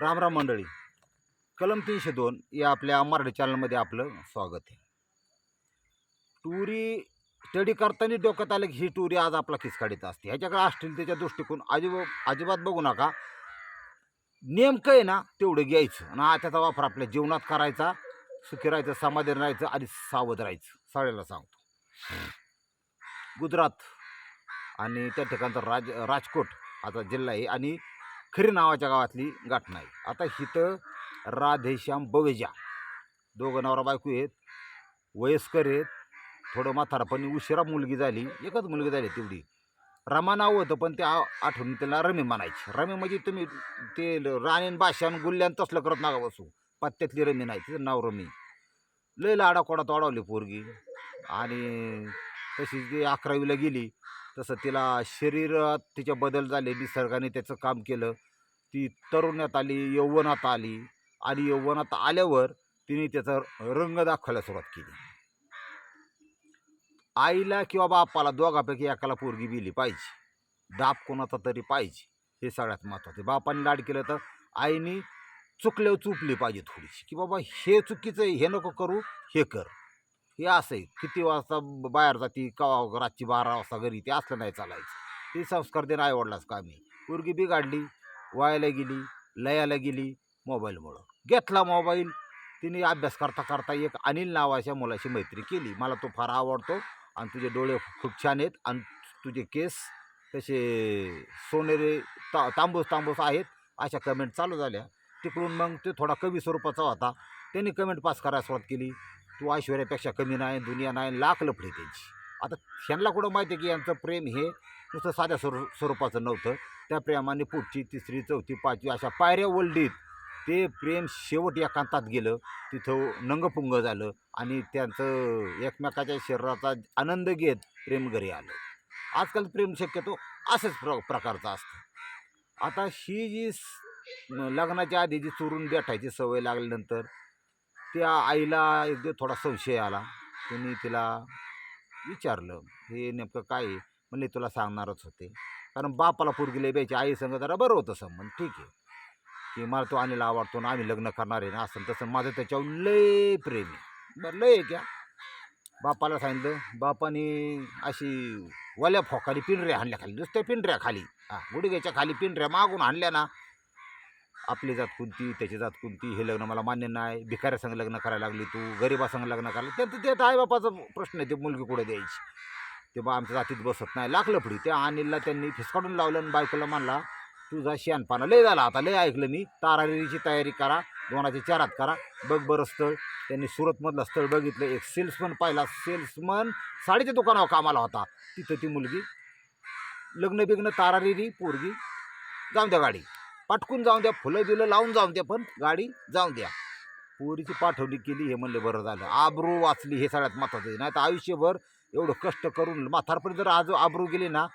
रामराम मंडळी. कलम तीनशे दोन या आपल्या मराठी चॅनलमध्ये आपलं स्वागत आहे. टुरी स्टडी करताना डोक्यात आलं की ही टुरी आज आपला खिसकाडीत असते. ह्याच्याकडे अश्लीलतेच्या दृष्टिकोन अजिब अजिबात बघू नका. नेमकं आहे ना तेवढं घ्यायचं. आणि त्याचा वापर आपल्या जीवनात करायचा सुखी राहायचं समाधान राहायचं आणि सावध राहायचं. सगळ्याला सांगतो. गुजरात आणि त्या ठिकाणचा राज राजकोट आता जिल्हा आहे आणि खरी नावाच्या गावातली गाठ नाही आता हिथं राधेश्याम बवेजा दोघं नवरा बायको आहेत वयस्कर आहेत थोडं म्हातारपणी उशिरा मुलगी झाली एकच मुलगी झाली तेवढी. रमा नाव होतं पण ते आ- आठवून त्याला रमी म्हणायची. रमी म्हणजे तुम्ही ते ल- राणीन बाशान गुल्ल्यान तसलं करत नका बसू. पत्त्यातली रमी नाही तिचं नाव रमी. लय लाडाकोडात वाढवली पोरगी. आणि तशीच ती अकरावीला गेली. तसं तिला शरीरात तिच्या बदल झाले निसर्गाने त्याचं काम केलं. ती तरुण्यात आली यौवनात आली आणि यौवनात आल्यावर तिने त्याचा रंग दाखवायला सुरुवात केली. आईला किंवा बापाला दोघापैकी एकाला पोरगी बिली पाहिजे. दाब कोणाचा तरी पाहिजे. हे सगळ्यात महत्त्वाचं बापाने लाड केलं तर आईने चुकल्यावर चुकली पाहिजे थोडीशी. की बाबा हे चुकीचं आहे हे नको करू हे कर. हे असं आहे किती वाजता बाहेर जाती कवा हो-, रातची बारा वाजता घरी ते असलं नाही चालायचं. ते संस्कार देणं आईवडलाच कामी पोरगी बिघाडली वायाला गेली लयाला गेली मोबाईलमुळं. घेतला मोबाईल तिने अभ्यास करता करता एक अनिल नावाच्या मुलाशी मैत्री केली. मला तो फार आवडतो आणि तुझे डोळे खूप छान आहेत आणि तुझे केस तसे सोनेरे ता तांबूस तांबूस आहेत अशा कमेंट चालू झाल्या. तिकडून मग ते थोडा कवी स्वरूपाचा होता. त्यांनी कमेंट पास करायला सुरुवात केली. तू ऐश्वर्यापेक्षा कमी नाही दुनिया नाही लाख लपडे त्यांची. आता ह्यांना कुठं माहिती आहे की यांचं प्रेम हे नुसतं साध्या स्वरू स्वरूपाचं नव्हतं. त्या प्रेमाने पुढची तिसरी चौथी पाचवी अशा पायऱ्या ओलडीत ते प्रेम शेवट एकांतात गेलं. तिथं नंगपुंग झालं आणि त्यांचं एकमेकाच्या शरीराचा आनंद घेत प्रेम घरी आलं. आजकाल प्रेम शक्यतो असंच प्र प्रकारचं असतं. आता ही जी स- लग्नाच्या आधी जी चोरून भेटायची सवय लागल्यानंतर त्या आईला एकदा थोडा संशय आला. त्यांनी तिला विचारलं हे नेमकं काय आहे? म्हणले तुला सांगणारच होते. कारण बापाला पोरगी लय आई संग जरा बरं होतं संबंध ठीक आहे. की मला तो अनिल आवडतो ना आम्ही लग्न करणार आहे ना असं तसं माझं त्याच्यावर लय प्रेम आहे. बरं लय आहे क्या? बापाला सांगितलं बापाने अशी वल्या फोकाली पिंढऱ्या हाणल्या खाली नुसत्या पिंढऱ्या खाली. हा गुडघ्याच्या खाली पिंढऱ्या मागून हाणल्या ना आपली जात कोणती त्याची जात कोणती हे लग्न मला मान्य नाही भिकाऱ्यासंग लग्न करायला लागली तू गरिबासंग लग्न करायला त्यांचं ते तर आईबापाचा प्रश्न आहे ते मुलगी कुठे द्यायची? ते बा आमच्या जातीत बसत नाही. लागलं पुढे. त्या अनिलला त्यांनी फिसकाडून लावलं आणि बायकोला मानला तुझा शेणपाना. लय झाला आता. लय ऐकलं मी. तारारीची तयारी करा. दोनाच्या चारात करा. बघ बरं स्थळ. त्यांनी सुरतमधलं स्थळ बघितलं. एक सेल्समन पाहिला. सेल्समन साडीच्या दुकानावर कामाला होता. तिथं ती मुलगी लग्न बिग्न तारारिरी पोरगी जाऊन द्या गाडी. पटकून जाऊन द्या फुलं बिलं लावून जाऊन द्या पण गाडी जाऊन द्या. पोरीची पाठवणी केली हे म्हणले बरं झालं. आबरू वाचली हे सगळ्यात महत्त्वाचं आहे. नाही तर आयुष्यभर एवढं कष्ट करून म्हातारपणी जर आज आबरू गेली ना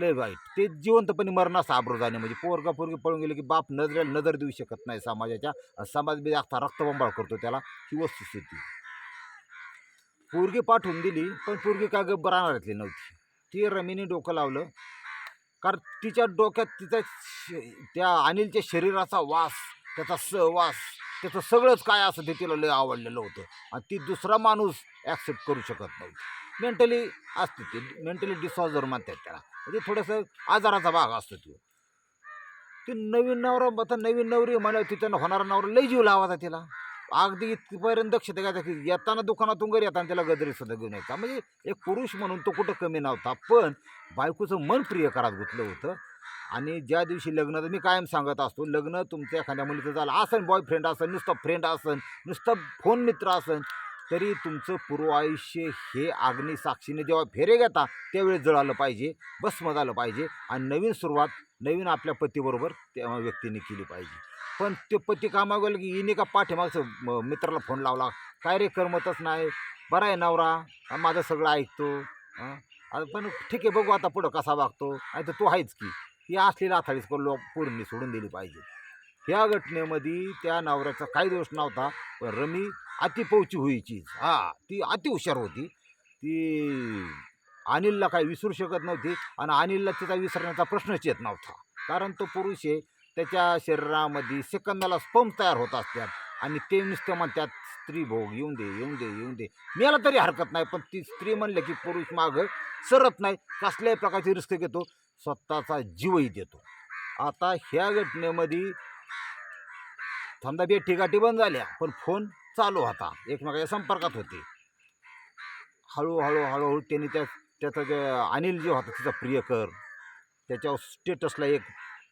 लय वाईट. ते जिवंतपणे मरणास आबरू जाणे म्हणजे पोरगा पोरगी पळून गेले की बाप नजरेला नजर देऊ शकत नाही समाजाच्या. आणि समाज बी अख्खा रक्तबंबाळ करतो त्याला. ही वस्तुस्थिती. पोरगी पाठवून दिली पण पोरगी काय गब्बर आणायतली नव्हती. ती रमीने डोकं लावलं. कारण तिच्या डोक्यात तिचा श- त्या अनिलच्या शरीराचा वास त्याचा सहवास त्याचं सगळंच काय असं ते तिला लय आवडलेलं होतं. आणि ती दुसरा माणूस ॲक्सेप्ट करू शकत नव्हती. मेंटली असते ती. मेंटली डिसऑर्डर म्हणतात त्याला. म्हणजे थोडंसं आजाराचा भाग असतो तो. ती नवीन नवरा आता नवीन नवरी मला तिथं होणारा नवरा लय जीव लावायचा तिला. अगदी इथपर्यंत दक्षता घ्यायचा की येताना दुकानातून घरी येताना त्याला गजरी सुद्धा घेऊन यायचा. म्हणजे एक पुरुष म्हणून तो कुठं कमी नव्हता पण बायकोचं मन प्रिय करात घुतलं होतं. आणि ज्या दिवशी लग्न तर मी कायम सांगत असतो लग्न तुमच्या एखाद्या मुलीचं झालं असन बॉयफ्रेंड असन नुसतं फ्रेंड असन नुसतं फोन मित्र असन तरी तुमचं पूर्व आयुष्य हे अग्नी साक्षीने जेव्हा फेरे घेता त्यावेळेस जळालं पाहिजे भस्म झालं पाहिजे. आणि नवीन सुरुवात नवीन आपल्या पतीबरोबर त्या व्यक्तीने केली पाहिजे. पण ते पती कामा गेलं की हिने का पाठीमागचं मित्राला फोन लावला. काय रे करमतच नाही. बरा आहे नवरा. माझं सगळं ऐकतो. आता पण ठीक आहे बघू आता पुढं कसा वागतो. आणि तर तू आहेच की. ही असलेली आथाडीच करून लोक पूर्ण सोडून दिली पाहिजे. ह्या घटनेमध्ये त्या नवऱ्याचा काही दोष नव्हता पण रमी अतिपौची होईची हा ती अति हुशार होती. ती अनिलला काही विसरू शकत नव्हती आणि अनिलला तिचा विसरण्याचा प्रश्नच येत नव्हता. कारण तो पुरुष आहे त्याच्या शरीरामध्ये सेकंदाला स्पंप तयार होत असतात. आणि ते नुसतं म्हणतात स्त्री भोग येऊन दे येऊन दे येऊन दे. मेला तरी हरकत नाही पण ती स्त्री म्हणलं की पुरुष मागं सरत नाही कसल्याही प्रकारची रिस्क घेतो स्वतःचा जीवही देतो. आता ह्या घटनेमध्ये समजा ठिकाठी बंद झाल्या पण फोन चालू होता एकमेकाच्या संपर्कात होते. हळूहळू हळूहळू त्यांनी त्या त्याचा जे अनिल जे होता तिचा प्रियकर त्याच्यावर स्टेटसला एक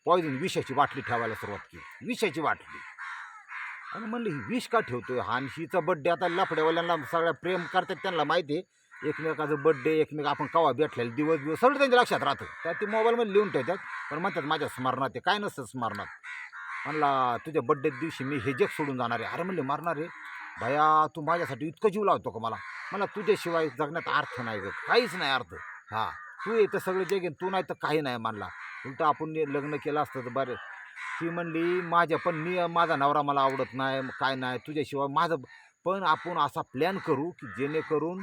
पॉइझन विषाची बाटली ठेवायला सुरुवात केली. विषाची बाटली. आणि म्हणलं ही विष का ठेवतोय हा? आणि हिचा बड्डे आता लफड्यावाल्यांना सगळ्या प्रेम करतात त्यांना माहिती आहे. एकमेकाचं बड्डे एकमेक आपण कवा भेटलेलं दिवस दिवस. सगळं त्यांच्या लक्षात राहतं. त्या ते मोबाईलमध्ये लिहून ठेवतात. पण म्हणतात माझ्या स्मरणात आहे. काय नसतं स्मरणात. म्हणला तुझ्या बड्डे दिवशी मी हे जग सोडून जाणार आहे. अरे म्हणले मारणार आहे? भया तू माझ्यासाठी इतकं जीव लावतो का मला? मला तुझ्याशिवाय जगण्यात अर्थ नाही ग. काहीच नाही अर्थ. हा तू येतं सगळं जग तू नाही तर काही नाही मानला उलटं आपण लग्न केलं असतं तर बरं. ती म्हणली माझ्या पण मी माझा नवरा मला आवडत नाही काय नाही तुझ्याशिवाय माझं पण आपण असा प्लॅन करू की जेणेकरून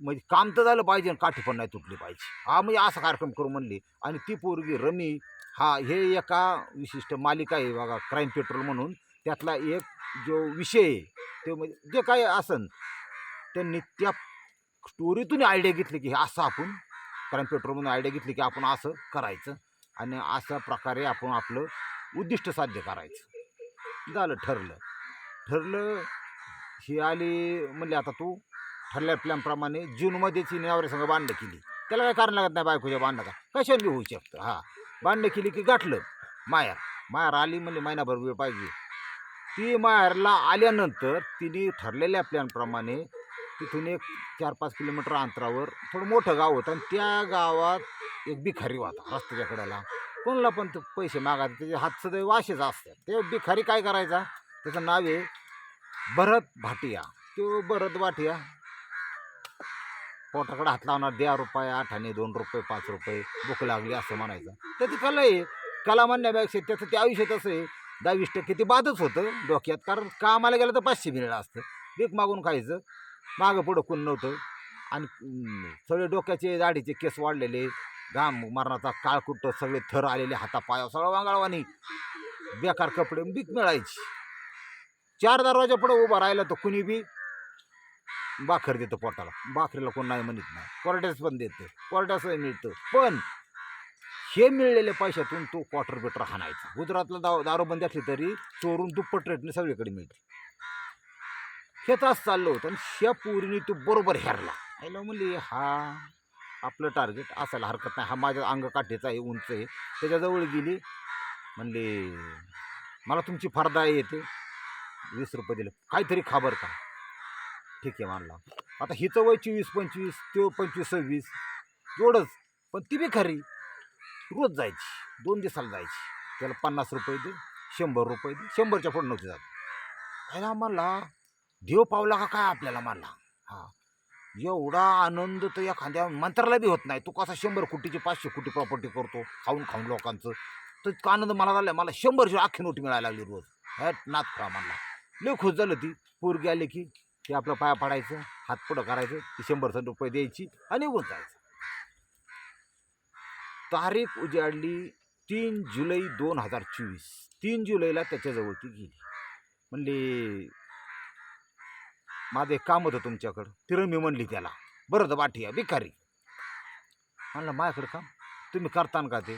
म्हणजे काम तर झालं पाहिजे आणि काठी पण नाही तुटली पाहिजे. हा म्हणजे असा कार्यक्रम करू म्हणली. आणि ती पोरगी रमी हा हे एका विशिष्ट मालिका आहे बघा क्राईम पेट्रोल म्हणून. त्यातला एक जो विषय आहे ते म्हणजे जे काय असन त्यांनी त्या स्टोरीतून आयडिया घेतली की हे असं आपण कारण पेट्रोलमधून आयडिया घेतली की आपण असं करायचं आणि अशा प्रकारे आपण आपलं उद्दिष्ट साध्य करायचं. झालं ठरलं. ठरलं ही आली म्हणले आता तू ठरल्या प्लॅनप्रमाणे जूनमध्येच ही नेवारी संघ बांधलं केली. त्याला काय कारण लागत नाही बायकोच्या बांधणं का? कशाने होऊ शकतं? हां. बांधणं केली की गाठलं. मायार मायार आली म्हणजे महिनाभर वेळ पाहिजे. ती मायारला आल्यानंतर तिने ठरलेल्या प्लॅनप्रमाणे तिथून एक चार पाच किलोमीटर अंतरावर थोडं मोठं गाव होतं आणि त्या गावात एक भिखारी होता रस्त्याच्या कडेला. कोणाला पण ते पैसे मागायचे त्याचे हात सदैव वाशेच असतात. ते भिखारी काय करायचा? त्याचं नाव आहे भरत भाटिया. तो भरत भाटिया पोटाकडे हात लावणार द्या रुपये आठाने दोन रुपये पाच रुपये भूक लागली असं म्हणायचं. त्याची कला आहे कला म्हणण्यापेक्षा त्याचं ते आयुष्य तसं आहे. दहावीस टक्के ते बादच होतं डोक्यात. कारण कामाला गेलं तर पाचशे मिळलं असतं. भीक मागून खायचं. मागं पुढं कोण नव्हतं. आणि सगळे डोक्याचे दाढीचे केस वाढलेले. घाम मरणाचा काळकुट्ट सगळे थर आलेले हातापाया सगळं वांगाळवानी बेकार कपडे बीक मिळायची. चार दरवाजा पुढं उभा राहिला तर कुणी बी बाखर देतं पोटाला. बाखरीला कोण नाही म्हणत नाही. कोरड्यास पण देतं. कोरड्यासही मिळतं. पण हे मिळलेल्या पैशातून तो क्वार्टर बेटर हाणायचा. गुजरातला दारू दारूबंदी असली तरी चोरून दुप्पट रेटने सगळीकडे मिळते. हे तास चाललं होतं आणि ह्या पोरीने तो बरोबर हेरला आईला म्हणले हा आपलं टार्गेट असायला हरकत नाही. हा माझ्या अंगकाठीचा आहे उंच आहे. त्याच्याजवळ गेली. म्हणले मला तुमची फरदा येते. वीस रुपये दिले. काहीतरी खाबर का. ठीक आहे मानला आता हिचं वय चोवीस पंचवीस तो पंचवीस सव्वीस. एवढंच. पण ती बी खरी रोज जायची. दोन दिवसाला जायची. त्याला पन्नास रुपये दे शंभर रुपये दे. शंभरच्या पुढे नव्हती जात. अरे मला देव पावला का काय आपल्याला मारला? हा. एवढा आनंद तर एखाद्या मंत्राला बी होत नाही. तू कसा शंभर कोटीची पाचशे कोटी प्रॉपर्टी करतो खाऊन खाऊन लोकांचं. तर इतका आनंद मला झाला मला शंभरची अख्खी नोटी मिळायला लागली रोज. हॅट नाथ का म्हणला लय खुश झालं ती. पोरगी आली की ते आपलं पाया पडायचं हात पुढं करायचं ती शंभर रुपये द्यायची आणि निघून जायचं. तारीख उजाडली तीन जुलै दोन हजार चोवीस. तीन जुलैला त्याच्याजवळ ती गेली. म्हणले माझं एक काम होतं तुमच्याकडं. तिरं मी म्हणली त्याला. बरं तर बाठी भिकारी म्हणलं माझ्याकडं काम? तुम्ही करतान का ते?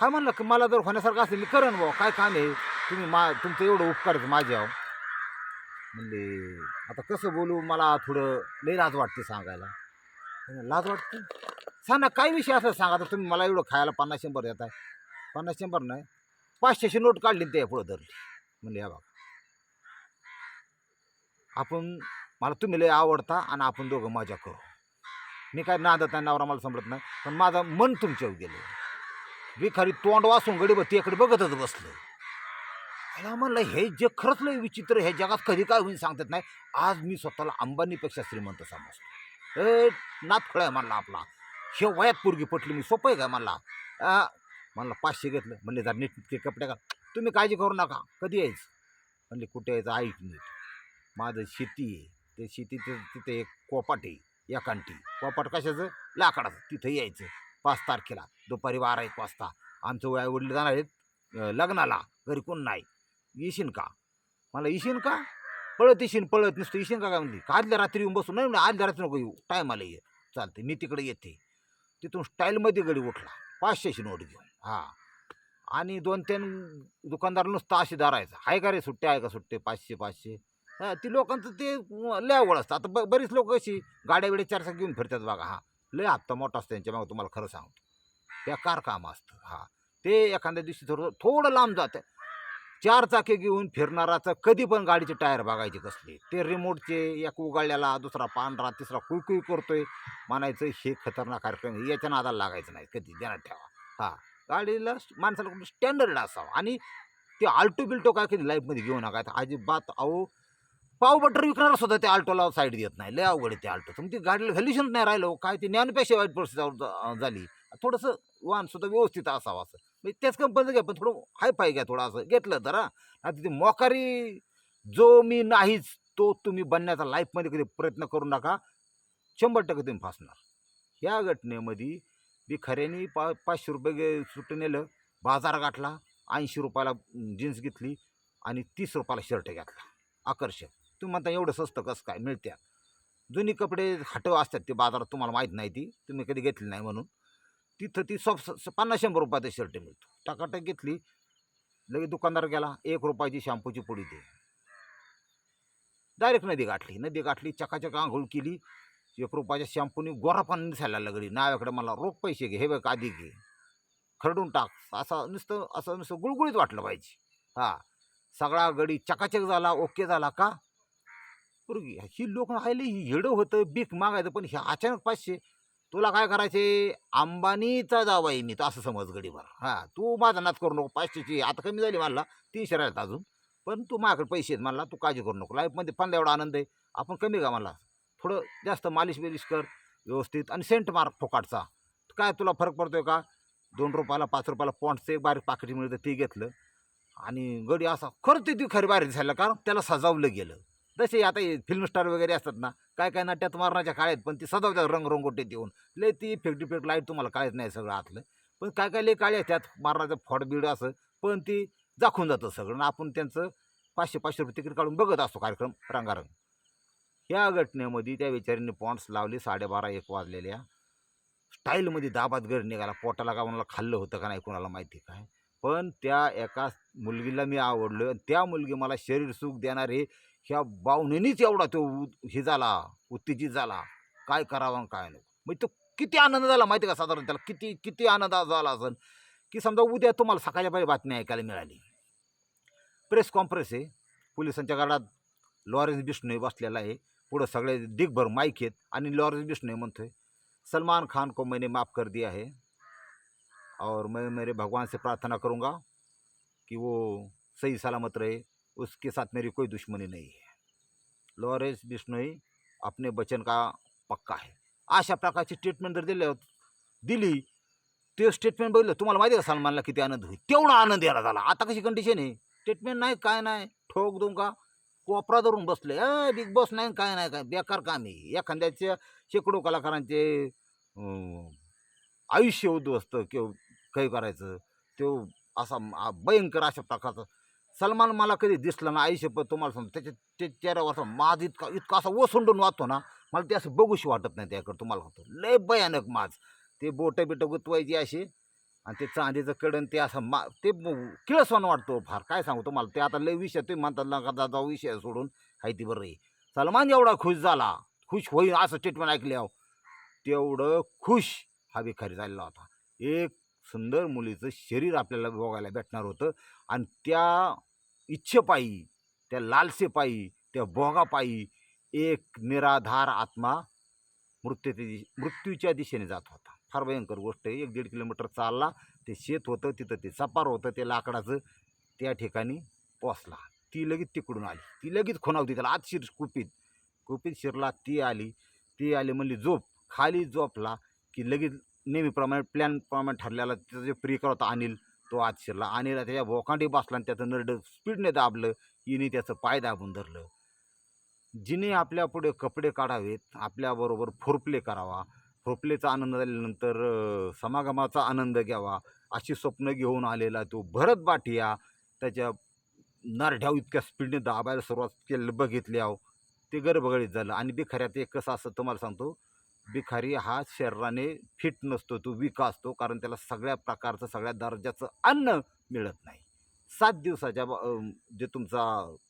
हा म्हणलं की मला जर होण्यासारखं असेल मी करेन भाऊ. काय काम आहे? तुम्ही मा तुमचं एवढं उपकार माझ्या माझ्यावर. म्हणले आता कसं बोलू? मला थोडं लई लाज वाटते सांगायला. लाज वाटते? सांग ना काय विषय असं सांगा. तर तुम्ही मला एवढं खायला पन्नास शंभर देताय. आहे पन्नास शंभर नाही. पाचशेची नोट काढली ते पुढं धरली. म्हणले या बाबा आपण मला तुम्ही लय आवडता आणि आपण दोघं मजा करू. मी काय नादत नाही नवरा मला समजत नाही पण माझं मन तुमच्यावर गेलं. भिखारी तोंड वासून गडी त्याकडे बघतच बसलं. मला म्हणलं हे जे खरंच लय विचित्र हे जगात कधी काय होईल सांगतात नाही. आज मी स्वतःला अंबानीपेक्षा श्रीमंत समजतो. ए नातखळ आहे म्हणला आपला. हे वयात पोरगी पटली मी सोपं आहे का म्हणला? म्हणलं पाचशे घेतलं. म्हणले जर नीट ते कपडे का तुम्ही काळजी करू नका. कधी यायचं? म्हणले कुठे यायचं? ऐक नीट माझं शेती आहे. ते शेतीचं तिथे एक कोपाट आहे एकांटी कोपाट कशाचं? लाकडाचं. तिथं यायचं. पाच तारखेला. दुपारी बारा एक वाजता. आमचं वया वडील जाणार आहेत लग्नाला. घरी कोण नाही. येशील का? मला येशीन का? पळत येशीन पळत. नुसतं येशीन का काय म्हणली? का आदल्या रात्री येऊन बसून. नाही म्हणलं, आदल्या रात्री नको येऊ. टायमाला ये. चालते मी तिकडे येते. तिथून स्टाईलमध्ये गडी उठला. पाचशेची नोट घेऊन. हां. आणि दोन तीन दुकानदार नुसतं अशी दारायचा आहे का रे सुट्टे? आहे का सुट्टे? पाचशे पाचशे. ती लोकांचं ते लय आवड असतं. आता ब बरीच लोक अशी गाड्या बिड्या चारचा घेऊन फिरतात बघा हा. लय हप्ता मोठा असतो त्यांच्या मागं तुम्हाला खरं सांगतो. बेकार काम असतं हा. ते एखाद्या दिवशी थोडं थोडं लांब जातं. चार चाके घेऊन फिरणाराचं कधी पण गाडीचे टायर बघायचे कसले. ते रिमोटचे एक उगाळल्याला दुसरा पांढरा तिसरा कुळकुळ करतोय. म्हणायचं हे खतरनाक कार्यक्रम याच्या नादाला लागायचं नाही कधी ध्यानात ठेवा. हा. गाडीला माणसाला स्टँडर्ड असावं. आणि ते आल्टो बिल्टो काय कधी लाईफमध्ये घेऊ नका. अजिबात अहो पाव बटर विकणार सुद्धा ते आल्टोला साईड देत नाही. लय अवघड आहे ते आल्टो. तुमची गाडीला व्हॅल्युशन नाही राहिलं काय ते ज्ञानपेक्षा वाईट परिस्थिती झाली. थोडंसं वाहन सुद्धा व्यवस्थित असावं असं. म्हणजे त्याच कंपनीचं घ्या पण थोडं हाय फाय घ्या थोडं असं. घेतलं तर आता ते मोकारी जो मी नाहीच तो तुम्ही बनण्याचा लाईफमध्ये कधी प्रयत्न करू नका. शंभर टक्के तुम्ही फासणार. ह्या घटनेमध्ये मी खऱ्याने पा पाचशे रुपये गे- नेलं बाजार गाठला ऐंशी रुपयाला जीन्स घेतली आणि तीस रुपयाला शर्ट घातला. आकर्षक. तुम्ही म्हणता एवढं स्वस्त कसं काय मिळत्या? जुनी कपडे हटव असतात ते बाजारात तुम्हाला माहीत नाही ती. तुम्ही कधी घेतली नाही म्हणून. तिथं ती सब पन्नास शंभर रुपयाचा शर्ट मिळतो. टाकाटक घेतली लगेच दुकानदार गेला एक रुपयाची शॅम्पूची पुडी दे. डायरेक्ट नदी गाठली. नदी गाठली चकाचक आंघोळ केली. एक रुपयाच्या शॅम्पूने गोरा पाणी दिसायला लागली. नाव्याकडे मला रोख पैसे घे हे बघ आधी घे. खरडून टाक. असं नुसतं असं नुसतं गुळगुळीत वाटलं पाहिजे. हा. सगळा गडी चकाचक झाला ओके झाला का? पोरगी ही लोक राहिले ही हिडं होतं बीक मागायचं पण हे अचानक पाचशे. तुला काय करायचे? अंबानीचा जावाई मी तर असं समज गडीभर. हां तू माझा नाच करू नको पाचशेची आता कमी झाली मला तीनशे राहिल्यात अजून. पण तू माझ्याकडे पैसे आहेत मला तू काळजी करू नको. लाईफमध्ये पंधरा एवढा आनंद आहे. आपण कमी का मला थोडं जास्त मालिश बिलिश कर व्यवस्थित. आणि सेंट मार्क फोकाटचा. काय तुला फरक पडतोय का? दोन रुपयाला पाच रुपयाला पॉन्टचं एक बारीक पाकिट मिळतं ते घेतलं. आणि गडी असा खरं ते ती खरी बाहेर झालं कारण त्याला सजावलं गेलं. जसे आता फिल्म स्टार वगैरे असतात ना काय काय नाट्यात मारण्याच्या काळ्यात पण ती सजावतात रंगरंगोटे देऊन लय ती इफेक्ट इफेक्ट लाइट तुम्हाला काळत नाही सगळं आतलं. पण काय काय लय काळे त्यात मारण्याचं फॉडबीड असं पण ती दाखवून जातं सगळं. आणि आपण त्यांचं पाचशे पाचशे रुपये तिकीट काढून बघत असतो कार्यक्रम रंगारंग. ह्या घटनेमध्ये त्या विचारीने पॉन्ट्स लावले साडेबारा एक वाजलेल्या. स्टाईलमध्ये दाबात घर निघाला. पोटाला का कोणाला खाल्लं होतं का नाही कोणाला माहिती काय. पण त्या एका मुलगीला मी आवडलो आणि त्या मुलगी मला शरीर सुख देणारे ह्या बावणीनीच एवढा तो उ- हे झाला उत्तेजित झाला. काय करावं काय नको. म्हणजे तो किती आनंद झाला माहिती का साधारण त्याला? किती किती आनंद झाला असेल की समजा उद्या तुम्हाला सकाळच्या पहिले बातमी ऐकायला मिळाली. प्रेस कॉन्फरन्स आहे. पोलिसांच्या गाडात लॉरेन्स बिष्णोई बसलेला आहे. पुढं सगळे दिगभर माईक आहेत आणि लॉरेन्स बिष्णोई म्हणतोय सलमान खान को मैंने माफ़ कर दिया है और मैं मेरे भगवान से प्रार्थना करूँगा कि वो सही सलामत रहे उसके साथ मेरी कोई दुश्मनी नहीं है। लॉरेंस बिश्नोई अपने बचन का पक्का है। अशा प्रकारची स्टेटमेंट जर दिले दिली। ते स्टेटमेंट बघितलं तुम्हाला माहिती आहे का सलमानला किती आनंद होईल? तेवढा आनंद यायला झाला. आता कशी कंडिशन आहे? स्टेटमेंट नाही काय नाही. ठोक दोन का? कोपरा धरून बसले. अ बिग बॉस नाही काय नाही काय? बेकार काम आहे. एखाद्याच्या शेकडो कलाकारांचे आयुष्य उद्ध्वस्त किंवा काही करायचं तो असा भयंकर अशा प्रकारचा सलमान मला कधी दिसला ना आयुष्य तुम्हाला सांगतो त्याच्या ते चेहऱ्यावर असा माज इतका इतका असा ओसंडून वाहतो ना मला ते असं बघूशी वाटत नाही त्याकडे तुम्हाला सांगतो. लय भयानक माझ. ते बोटं बिटं गुतवायची अशी आणि ते चांदीचं कडण ते असं मा ते किळसवान वाटतो फार. काय सांगू तुम्हाला ते आता लय विषय तुम्ही म्हणतात ना का जाऊ विषय सोडून. हाय ती बरं आहे. सलमान एवढा खुश झाला. खुश होईल असं स्टेटमेंट ऐकल्यावर. तेवढं खुश हा भिकारी झालेला होता. एक सुंदर मुलीचं शरीर आपल्याला बघायला भेटणार होतं. आणि त्या इच्छेपायी त्या लालसेपायी त्या भोगापायी एक निराधार आत्मा मृत्यूच्या दि मृत्यूच्या दिशेने जात होता. फार भयंकर गोष्ट आहे. एक दीड किलोमीटर चालला ते शेत होतं तिथं ते सपार होतं ते लाकडाचं त्या ठिकाणी पोचला ती लगेच तिकडून आली. ती लगेच खुणावती त्याला आत शिर कुपीत कुपीत शिरला ती आली. ती आली म्हणली झोप. खाली झोपला की लगेच नेहमीप्रमाणे प्लॅनप्रमाणे ठरलेला त्याचा जे प्रिकर होता अनिल तो आत शिरला आणि त्याच्या भोकांडी बसला आणि त्याचं नरड स्पीडने दाबलं हिने त्याचं पाय दाबून धरलं. जिने आपल्या पुढे कपडे काढावेत आपल्याबरोबर फोरप्ले करावा. फोरप्लेचा आनंद झाल्यानंतर समागमाचा आनंद घ्यावा अशी स्वप्न घेऊन आलेला तो भरत बाटिया त्याच्या नारढ्याव इतक्या स्पीडने दाबायला सुरुवात केलं बघितल्याव ते गरबगडीत झालं. आणि बिखऱ्यात एक कसं असं तुम्हाला सांगतो भिखारी हा शरीराने फिट नसतो तो विका असतो कारण त्याला सगळ्या प्रकारचं सगळ्या दर्जाचं अन्न मिळत नाही. सात दिवसाच्या जे तुमचा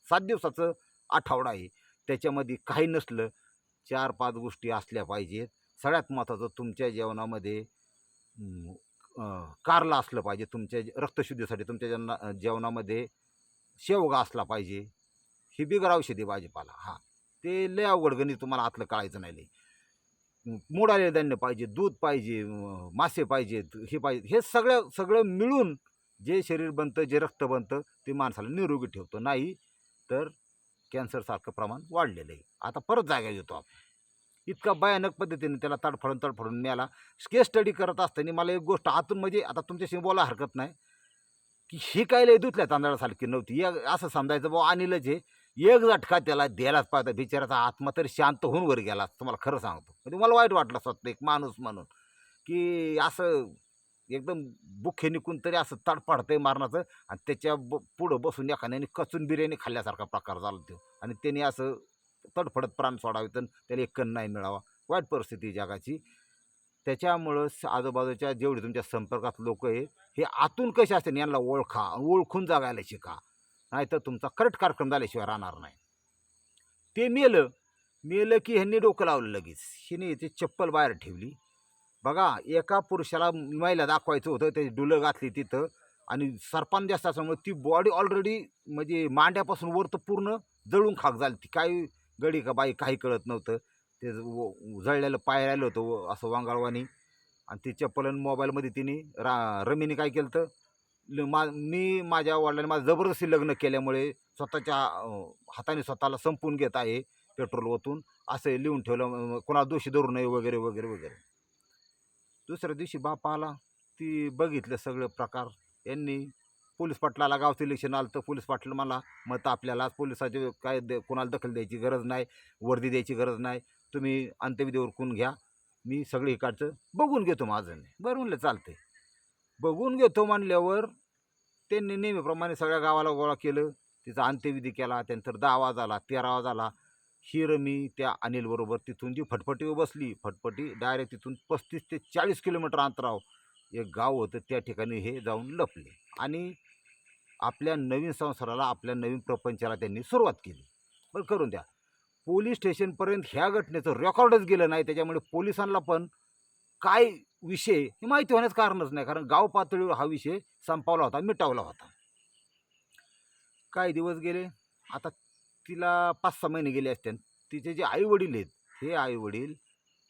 सात दिवसाचं आठवडा आहे त्याच्यामध्ये काही नसलं चार पाच गोष्टी असल्या पाहिजेत. सगळ्यात महत्त्वाचं तुमच्या जेवणामध्ये कारला कारलं असलं पाहिजे तुमच्या रक्तशुद्धीसाठी तुमच्या जेवणा जेवणामध्ये शेवगा असला पाहिजे ही बिगर औषधी भाजीपाला हा. ते लय अवघड गणित तुम्हाला आतलं कळायचं नाही लई मोडाले धान्य पाहिजे दूध पाहिजे मासे पाहिजेत हे पाहिजे हे सगळं सगळं मिळून जे शरीर बनतं जे रक्त बनतं ते माणसाला निरोगी ठेवतं. नाही तर कॅन्सरसारखं प्रमाण वाढलेलं आहे. आता परत जागा येतो आपण. इतका भयानक पद्धतीने त्याला तडफडून तडफडून न्याला केस स्टडी करत असताना मला एक गोष्ट आतून म्हणजे आता तुमच्याशी बोला हरकत नाही की ही काय लय दुसऱ्या तांदळासारखी नव्हती. या असं समजायचं बाबा अनिलच आहे. एक झटका त्याला द्यायलाच पाहिजे. बिचाराचा आत्मा तरी शांत होऊन वर गेला तुम्हाला खरं सांगतो. म्हणजे मला वाईट वाटलं स्वतः एक माणूस म्हणून की असं एकदम बुखे निघून तरी असं तडफडतंय मारण्याचं आणि त्याच्या ब पुढं बसून एखाद्याने कचून बिर्याणी खाल्ल्यासारखा प्रकार झाला तो. आणि त्याने असं तडफडत प्राण सोडावे तर त्याला एक कण नाही मिळावा. वाईट परिस्थिती जगाची. त्याच्यामुळं आजूबाजूच्या जेवढे तुमच्या संपर्कात लोक आहे हे आतून कसे असते यांना ओळखा ओळखून जगायला शिका. नाहीतर तुमचा करेक्ट कार्यक्रम झाल्याशिवाय राहणार नाही. ते मेलं मेलं की ह्यांनी डोकं लावलं लगेच. हिने ती चप्पल बाहेर ठेवली. बघा एका पुरुषाला महिला दाखवायचं होतं ते डुलं घातली तिथं आणि सरपान जास्त असल्यामुळे ती बॉडी ऑलरेडी म्हणजे मांड्यापासून वर तर पूर्ण जळून खाक झाली. ती काही गडी का बाई काही कळत नव्हतं. ते व- जळलेलं पाय राहिलं होतं असं वांगाळवानी आणि ती चप्पल आणि मोबाईलमध्ये तिने रा रमीने काय केलं तर मा मी माझ्या वडिलांनी माझं जबरदस्ती लग्न केल्यामुळे स्वतःच्या हाताने स्वतःला संपून घेत आहे पेट्रोल ओतून. असं लिहून ठेवलं कोणाला दोषी धरू नये वगैरे वगैरे वगैरे. दुसऱ्या दिवशी बाप आला. ती बघितलं सगळं प्रकार. यांनी पोलीस पाटलाला गावचं इलेक्शन आलं तर पोलीस पाटील मला मत आपल्याला पोलिसाचे काय दे कोणाला दखल द्यायची गरज नाही वर्दी द्यायची गरज नाही. तुम्ही अंत्यविधी उरकून घ्या. मी सगळी इकडचं बघून घेतो माझं. बरं म्हणलं आहे बघून घेतो म्हणल्यावर त्यांनी नेहमीप्रमाणे सगळ्या गावाला गोळा केलं. तिचा अंत्यविधी केला त्यानंतर दहावा झाला तेरावा झाला. ही रमी त्या अनिलबरोबर तिथून जी फटफटीवर बसली. फटफटी डायरेक्ट तिथून पस्तीस ते चाळीस किलोमीटर अंतरावर एक गाव होतं. त्या ठिकाणी हे जाऊन लपले आणि आपल्या नवीन संसाराला आपल्या नवीन प्रपंचाला त्यांनी सुरुवात केली. बरं करून द्या. पोलीस स्टेशनपर्यंत ह्या घटनेचं रेकॉर्डच गेलं नाही. त्याच्यामुळे पोलिसांना पण काय विषय हे माहिती होण्याचं कारणच नाही. कारण गाव पातळीवर हा विषय संपवला होता मिटावला होता. काही दिवस गेले आता तिला पाच सहा महिने गेले असते. तिचे जे आई वडील आहेत हे आई वडील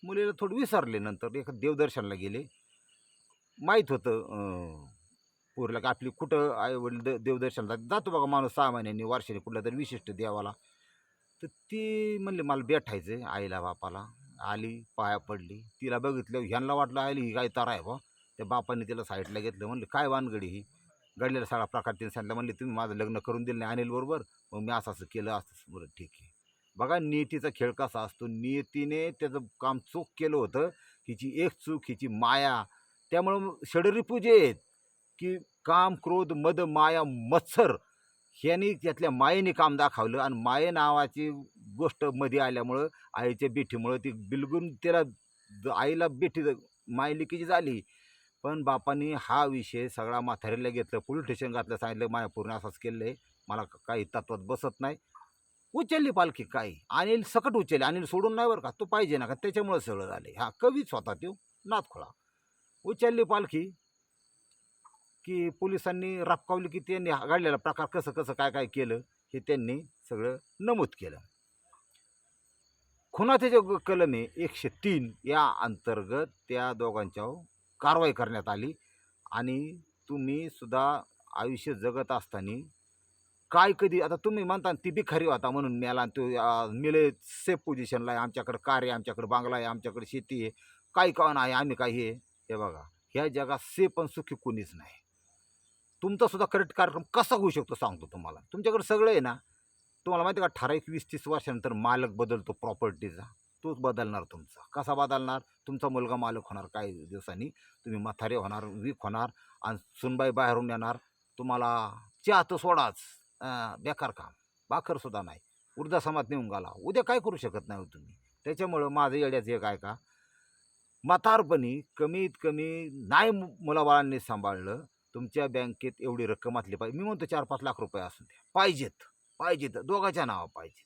मुलीला थोडं विसरले नंतर. एका देवदर्शनाला गेले. माहीत होतं पोरीला का आपली कुठं आई वडील द देवदर्शनाला जातो बघा माणूस सहा महिन्यांनी वर्षाने कुठल्या तरी विशिष्ट देवाला. तर ती म्हणली मला भेटायचं आहे आईला बापाला. आली पाया पडली. तिला बघितलं ह्यांना वाटलं आली ही काय तारा आहे बा त्या बापाने तिला साईडला घेतलं म्हणलं काय वानगडी ही? घडलेला सगळा प्रकार तिने सांगितलं म्हणले तुम्ही माझं लग्न करून दिलं नाही अनिल बरोबर मग मी असं असं केलं असं बरं ठीक आहे. बघा नियतीचा खेळ कसा असतो. नियतीने त्याचं काम चूक केलं होतं. हिची एक चूक हिची माया. त्यामुळं षडरी पूजे आहेत की काम क्रोध मद माया मत्सर ह्यांनी त्यातल्या मायेने काम दाखवलं आणि माये नावाची गोष्टमध्ये आल्यामुळं आईच्या बेठीमुळं ती बिलगून त्याला द- आईला बेठी मायलिकीची झाली. पण बापांनी हा विषय सगळा म्हातारीला घेतलं. पोलीस स्टेशन घातलं सांगितलं माया पूर्ण असंच केलं आहे मला काही तत्वात बसत नाही. उचलली पालखी काही. अनिल सकट उचलली. अनिल सोडून नाही बरं का? तो पाहिजे ना का? त्याच्यामुळं सगळं झालं हा कवीच स्वतः तो नाथखोळा उचलली पालखी. की पोलिसांनी राबकावली की त्यांनी हा घडलेला प्रकार कसं कसं काय काय केलं हे त्यांनी सगळं नमूद केलं. खुनाचे जे कलम आहे एकशे तीन या अंतर्गत त्या दोघांच्या कारवाई करण्यात आली आणि तुम्ही सुद्धा आयुष्य जगत असताना काय कधी आता तुम्ही म्हणता ती बिखारी होता म्हणून मेला आणि तो मिले सेफ पोझिशनला आहे आमच्याकडे कार आहे आमच्याकडे बांगला आहे आमच्याकडे शेती आहे काही का आहे आम्ही काही आहे? हे बघा ह्या जगात सेफ पण सुखी कोणीच नाही. तुमचासुद्धा करेक्ट कार्यक्रम कसा होऊ शकतो सांगतो तुम्हाला. तुमच्याकडे सगळं आहे ना. तुम्हाला माहिती आहे का ठराविक वीस तीस वर्षानंतर मालक बदलतो प्रॉपर्टीचा तोच बदलणार तुमचा. कसा बदलणार? तुमचा मुलगा मालक होणार काही दिवसांनी. तुम्ही म्हातारे होणार वीक होणार आणि सुनबाई बाहेरून येणार. तुम्हाला चहा तर सोडाच बेकार काम. बाखरसुद्धा नाही. वृद्धाश्रमात नेऊन घाला उद्या काय करू शकत नाही हो तुम्ही. त्याच्यामुळं माझं येड्याचं एक आहे का म्हातारपणी कमीत कमी नाही मु- मुलाबाळांनी सांभाळलं तुमच्या बँकेत एवढी रक्कम असली पाहिजे. मी म्हणतो चार पाच लाख रुपये असून द्या. पाहिजेत. पाहिजेत. दोघाच्या नावा पाहिजे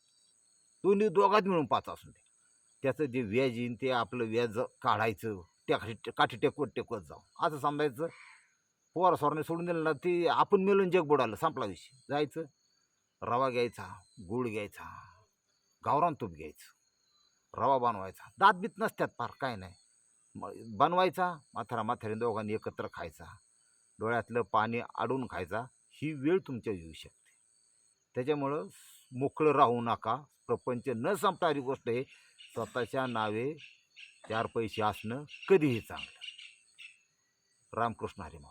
दोन्ही दोघात मिळून पाच असून द्या. त्याचं जे व्याज येईन ते आपलं व्याज काढायचं. त्या काठी टेकवत टेकवत जाऊ असं समजायचं पोरा सोरने सोडून दिलं ना ते आपण मिळून जग बुडालं. संपला विषय. जायचं. रवा घ्यायचा गुळ घ्यायचा गावरान तूप घ्यायचं. रवा बनवायचा. दात बीत नसत्यात फार काय नाही. बनवायचा माथारा माथारी दोघांनी एकत्र खायचा. डोळ्यातलं पाणी अडून खायचा ही वेळ तुमच्या येऊ शकते. त्याच्यामुळं मोकळं राहू नका. प्रपंच न संपणारी गोष्ट आहे. स्वतःच्या नावे चार पैसे असणं कधीही चांगलं. रामकृष्ण हरिमा